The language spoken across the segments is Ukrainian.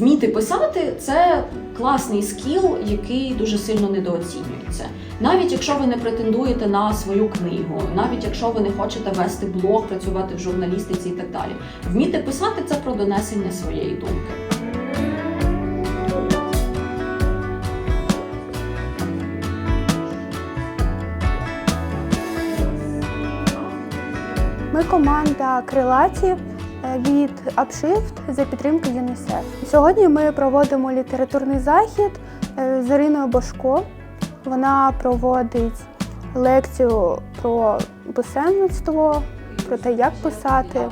Вміти писати це класний скіл, який дуже сильно недооцінюється. Навіть якщо ви не претендуєте на свою книгу, навіть якщо ви не хочете вести блог, працювати в журналістиці і так далі. Вміти писати це про донесення своєї думки. Ми команда Крилаті від Upshift за підтримки ЮНІСЕФ. Сьогодні ми проводимо літературний захід е, з Іриною Бошко. Вона проводить лекцію про писемництво, про те, як писати, е,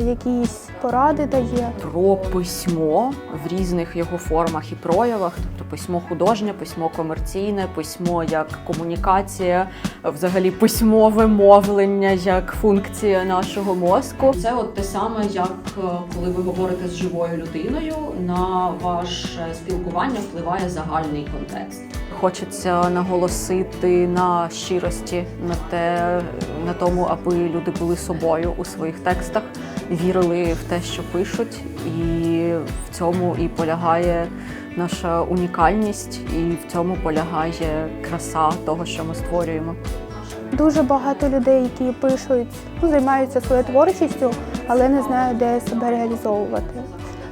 якісь поради дає. про письмо в різних його формах і проявах, тобто письмо художнє, письмо комерційне, письмо як комунікація, взагалі письмове мовлення як функція нашого мозку. Це от те саме, як е, коли ви говорите з живою людиною, на ваше спілкування впливає загальний контекст. Хочеться наголосити на щирості, на те, на тому, аби люди були собою у своїх текстах, вірили в те, що пишуть, і в цьому і полягає наша унікальність, і в цьому полягає краса того, що ми створюємо. Дуже багато людей, які пишуть, ну, займаються своєю творчістю, але не знають, де себе реалізовувати.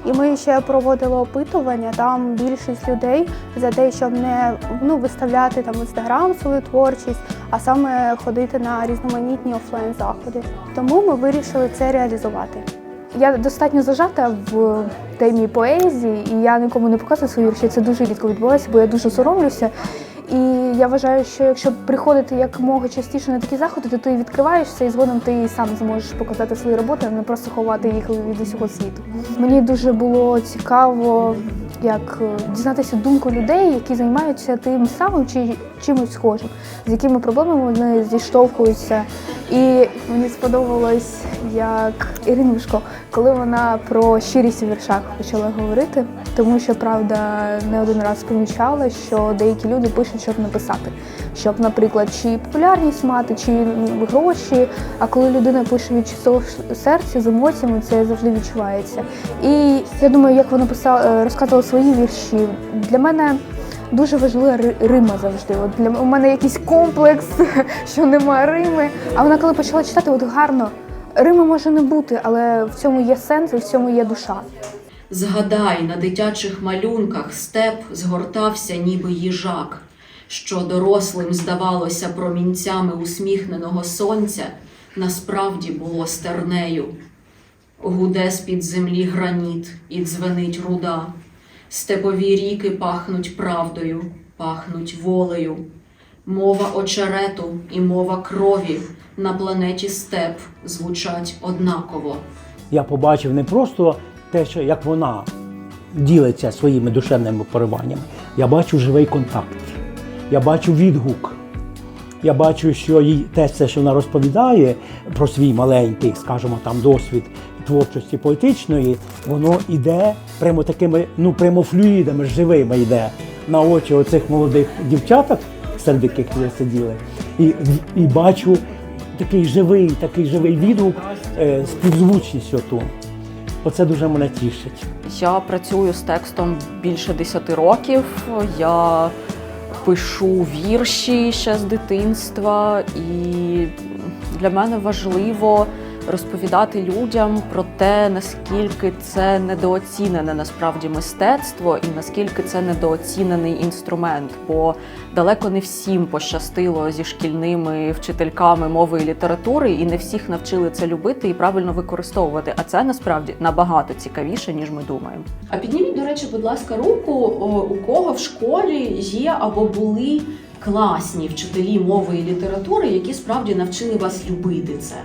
І ми ще проводили опитування. Там більшість людей за те, щоб не ну, виставляти там інстаграм свою творчість, а саме ходити на різноманітні офлайн заходи. Тому ми вирішили це реалізувати. Я достатньо зажата в темі поезії, і я нікому не показую свої вірші. Це дуже рідко відбувається, бо я дуже соромлюся. І я вважаю, що якщо приходити якомога частіше на такі заходи, то ти відкриваєшся і згодом ти сам зможеш показати свої роботи, а не просто ховати їх від усього світу. Мені дуже було цікаво, як е, дізнатися думку людей, які займаються тим самим чи чимось схожим, з якими проблемами вони зіштовхуються. І мені сподобалось, як Ірина коли вона про щирість у віршах почала говорити, тому що правда не один раз помічала, що деякі люди пишуть, щоб написати, щоб, наприклад, чи популярність мати, чи гроші. А коли людина пише від чистого серця з емоціями, це завжди відчувається. І я думаю, як вона писала, е, розказувала свої вірші. Для мене дуже важлива Рима завжди. От для у мене якийсь комплекс, що немає Рими. А вона коли почала читати, от гарно. Рими може не бути, але в цьому є сенс і в цьому є душа. Згадай, на дитячих малюнках степ згортався, ніби їжак, що дорослим здавалося промінцями усміхненого сонця, насправді було стернею. Гуде з-під землі граніт і дзвенить руда. Степові ріки пахнуть правдою, пахнуть волею. Мова очерету і мова крові на планеті степ звучать однаково. я побачив не просто те, що як вона ділиться своїми душевними пориваннями. Я бачу живий контакт, я бачу відгук. Я бачу, що їй те, що вона розповідає про свій маленький, скажімо, там досвід творчості поетичної, воно йде прямо такими, ну прямо флюїдами, живими йде на очі оцих молодих дівчаток, серед яких ви сиділи, і, і бачу такий живий, такий живий відгук е, співзвучністю ту. Оце дуже мене тішить. Я працюю з текстом більше 10 років. Я пишу вірші ще з дитинства, і для мене важливо розповідати людям про те, наскільки це недооцінене насправді мистецтво і наскільки це недооцінений інструмент. Бо далеко не всім пощастило зі шкільними вчительками мови і літератури, і не всіх навчили це любити і правильно використовувати. А це насправді набагато цікавіше, ніж ми думаємо. А підніміть, до речі, будь ласка, руку, у кого в школі є або були класні вчителі мови і літератури, які справді навчили вас любити це.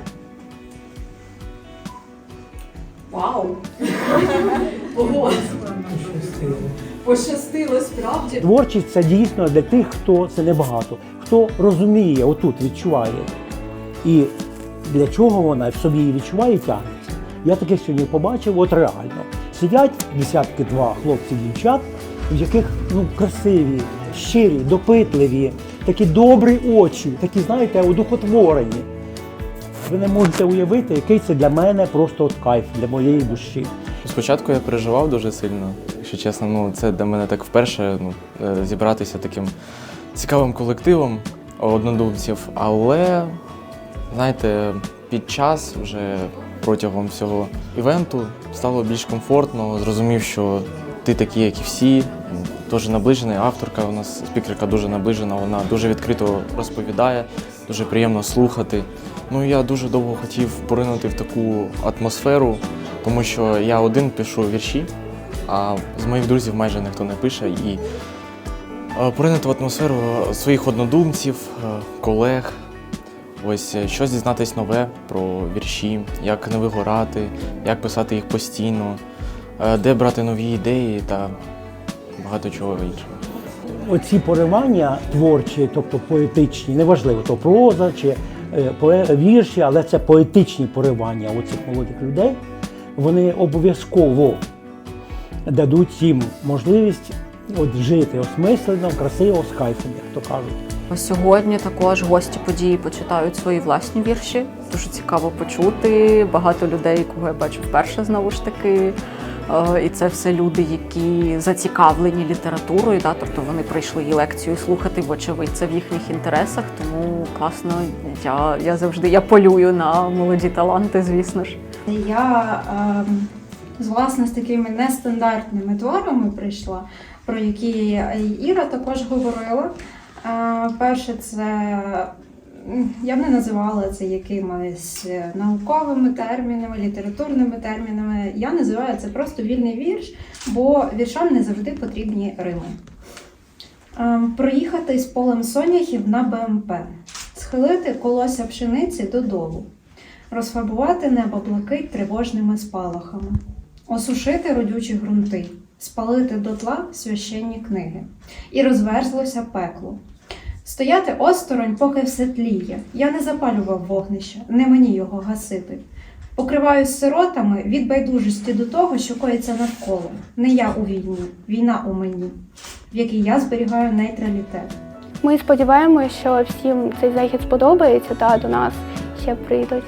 Вау! Ого! Пощастило справді. Творчість це дійсно для тих, хто це небагато, хто розуміє, отут відчуває. І для чого вона в собі відчуває і тягнеться. Я таких сьогодні побачив, от реально. Сидять десятки два хлопців дівчат, в яких ну, красиві, щирі, допитливі, такі добрі очі, такі, знаєте, одухотворені. Ви не можете уявити, який це для мене просто от кайф для моєї душі. Спочатку я переживав дуже сильно, якщо чесно. Ну, це для мене так вперше ну, е, зібратися таким цікавим колективом однодумців. Але, знаєте, під час вже протягом всього івенту стало більш комфортно, зрозумів, що ти такий, як і всі, дуже наближений. Авторка у нас спікерка дуже наближена, вона дуже відкрито розповідає, дуже приємно слухати. Ну я дуже довго хотів поринути в таку атмосферу, тому що я один пишу вірші, а з моїх друзів майже ніхто не пише. І е, поринути в атмосферу своїх однодумців, е, колег. Ось е, щось дізнатись нове про вірші, як не вигорати, як писати їх постійно, де брати нові ідеї та багато чого іншого. Оці поривання творчі, тобто поетичні, неважливо, то проза чи вірші, але це поетичні поривання оцих молодих людей, вони обов'язково дадуть їм можливість от жити осмислено, красиво, з кайфом, як то кажуть. Сьогодні також гості події почитають свої власні вірші. Дуже цікаво почути. Багато людей, кого я бачу вперше знову ж таки. Е, І це все люди, які зацікавлені літературою, да? тобто вони прийшли і лекцію слухати, вочевидь, це в їхніх інтересах. Тому класно, я, я завжди я полюю на молоді таланти, звісно ж. Я ем, з власне з такими нестандартними творами прийшла, про які Іра також говорила. Е, перше, це я б не називала це якимись е, науковими термінами, літературними термінами. Я називаю це просто вільний вірш, бо віршам не завжди потрібні рими. Ем, Проїхати з полем соняхів на БМП, схилити колося пшениці додолу розфарбувати небо блакить тривожними спалахами, осушити родючі ґрунти, спалити дотла священні книги, і розверзлося пекло. Стояти осторонь, поки все тліє. Я не запалював вогнища, не мені його гасити. Покриваюсь сиротами від байдужості до того, що коїться навколо. Не я у війні, війна у мені, в якій я зберігаю нейтралітет. Ми сподіваємося, що всім цей захід сподобається та до нас ще прийдуть.